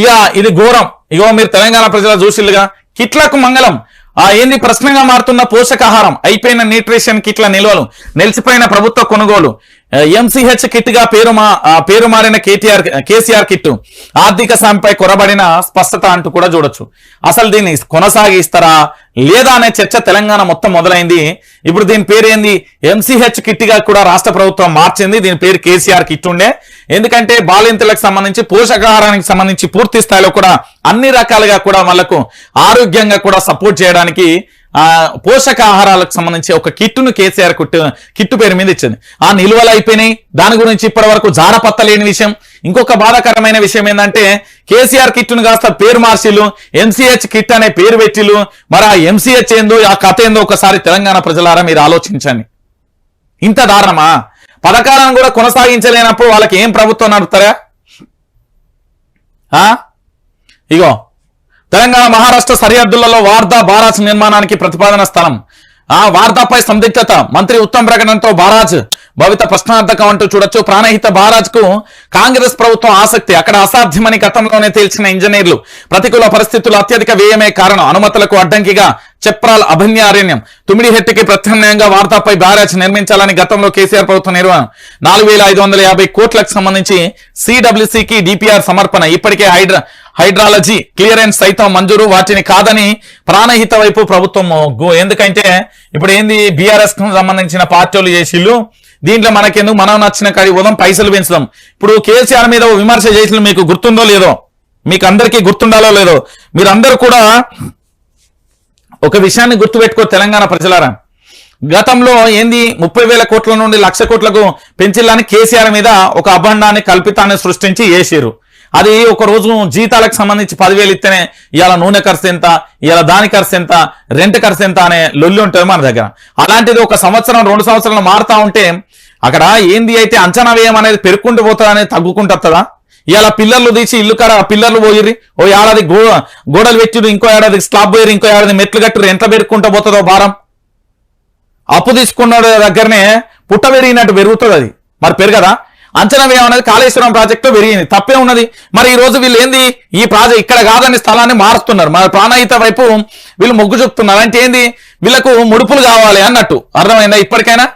ఇక ఇది ఘోరం. ఇగో మీరు తెలంగాణ ప్రజల చూసిల్లుగా. కిట్లకు మంగళం. ఆ ఏంది ప్రశ్నగా మారుతున్న పోషకాహారం. అయిపోయిన న్యూట్రిషన్ కిట్ల నిల్వలు. నిలిచిపోయిన ప్రభుత్వ కొనుగోలు. ఎంసీహెచ్ కిట్గా పేరు మా పేరు మారిన కేటీఆర్ కేసీఆర్ కిట్ ఆర్థిక సాయంపై కొరబడిన స్పష్టత అంటూ కూడా చూడొచ్చు. అసలు దీన్ని కొనసాగిస్తారా? లేదా అనే చర్చ తెలంగాణ మొత్తం మొదలైంది. ఇప్పుడు దీని పేరు ఏంది ఎంసీహెచ్ కిట్గా కూడా రాష్ట్ర ప్రభుత్వం మార్చింది. దీని పేరు కేసీఆర్ కిట్ ఉండే ఎందుకంటే బాలింతలకు సంబంధించి పోషకాహారానికి సంబంధించి పూర్తి స్థాయిలో కూడా అన్ని రకాలుగా కూడా వాళ్ళకు ఆరోగ్యంగా కూడా సపోర్ట్ చేయడానికి ఆ పోషకాహారాలకు సంబంధించి ఒక కిట్టును కేసీఆర్ కిట్టు కిట్టు పేరు మీద ఇచ్చింది. ఆ నిల్వలు అయిపోయినాయి. దాని గురించి ఇప్పటి వరకు జారపత్త లేని విషయం. ఇంకొక బాధాకరమైన విషయం ఏంటంటే కేసీఆర్ కిట్టును కాస్త పేరు మార్చిలు ఎంసీహెచ్ కిట్ అనే పేరు పెట్టిలు మరి ఆ ఎంసీహెచ్ ఏందో ఆ కథ ఏందో ఒకసారి తెలంగాణ ప్రజలారా మీరు ఆలోచించండి. ఇంత దారుణమా? పథకాలను కూడా కొనసాగించలేనప్పుడు వాళ్ళకి ఏం ప్రభుత్వం నడుపుతారా? ఆ? ఇగో తెలంగాణ మహారాష్ట్ర సరిహద్దులలో వార్దా బారాజ్ నిర్మాణానికి ప్రతిపాదన స్థలం. ఆ వార్దాపై సందిగ్ధత. మంత్రి ఉత్తమ్ ప్రకటనతో బారాజ్ భవిత ప్రశ్నార్థకం అంటూ చూడొచ్చు. ప్రాణహిత బారాజ్కు కాంగ్రెస్ ప్రభుత్వం ఆసక్తి అక్కడ అసాధ్యమని గతంలోనే తేల్చిన ఇంజనీర్లు. ప్రతికూల పరిస్థితులు అత్యధిక వ్యయమే కారణం. అనుమతులకు అడ్డంకిగా చెప్రాల్ అభన్యారణ్యం తుమిడిహెట్టికి ప్రత్యామ్నాయంగా వార్తాపై బ్యారేజ్ నిర్మించాలని గతంలో కేసీఆర్ ప్రభుత్వం నిర్వహణ. నాలుగు వేల ఐదు వందల యాభై కోట్లకు సంబంధించి సిడబ్ల్యూసికి డిపిఆర్ సమర్పణ. ఇప్పటికే హైడ్రా హైడ్రాలజీ క్లియరెన్స్ సైతం మంజూరు. వాటిని కాదని ప్రాణహిత వైపు ప్రభుత్వం ఎందుకంటే ఇప్పుడు ఏంది బీఆర్ఎస్కు సంబంధించిన పార్టీలు చేసిళ్ళు. దీంట్లో మనకెందుకు? మనం నచ్చిన కాడి ఉదయం పైసలు పెంచుదాం. ఇప్పుడు కేసీఆర్ మీద విమర్శ చేసిన మీకు గుర్తుందో లేదో? మీకు అందరికీ గుర్తుండాలో లేదో? మీరందరూ కూడా ఒక విషయాన్ని గుర్తుపెట్టుకో తెలంగాణ ప్రజలారా. గతంలో ఏంది? ముప్పై వేల కోట్ల నుండి లక్ష కోట్లకు పెంచిల్లని కేసీఆర్ మీద ఒక అభండాన్ని కల్పితాన్ని సృష్టించి వేసిరు అది ఒక రోజు జీతాలకు సంబంధించి పదివేలు ఇస్తేనే ఇవాళ నూనె ఖర్చు ఎంత ఇవాళ దాని ఖర్చు ఎంత రెంట్ ఖర్చు ఎంత అనే లొల్లి ఉంటుంది మన దగ్గర. అలాంటిది ఒక సంవత్సరం రెండు సంవత్సరాలు మారుతా ఉంటే అక్కడ ఏంది అయితే అంచనా వ్యయం అనేది పెరుక్కుంటూ పోతుంది అనేది తగ్గుకుంటుందా ఇవాళ పిల్లర్లు తీసి ఇల్లు కడ పిల్లర్లు పోయిర్రి ఓ ఏడాది గో గోడలు పెట్టిరు ఇంకో ఏడాది స్లాబ్ పోయిరు ఇంకో ఏడాది మెట్లు కట్టిరు ఎంత పెరుక్కుంటూ పోతుందో భారం? అప్పు తీసుకున్న దగ్గరనే పుట్ట పెరిగినట్టు పెరుగుతుంది అది. మరి పెరగదా? అంచనా వ్యయం అనేది కాళేశ్వరం ప్రాజెక్టు పెరిగింది. తప్పే ఉన్నది. మరి ఈ రోజు వీళ్ళు ఏంది? ఈ ప్రాజెక్ట్ ఇక్కడ కాదని స్థలాన్ని మారుస్తున్నారు. మరి ప్రాణహిత వైపు వీళ్ళు మొగ్గు చూపుతున్నారు. అంటే ఏంది? వీళ్ళకు ముడుపులు కావాలి అన్నట్టు. అర్థమైందా ఇప్పటికైనా?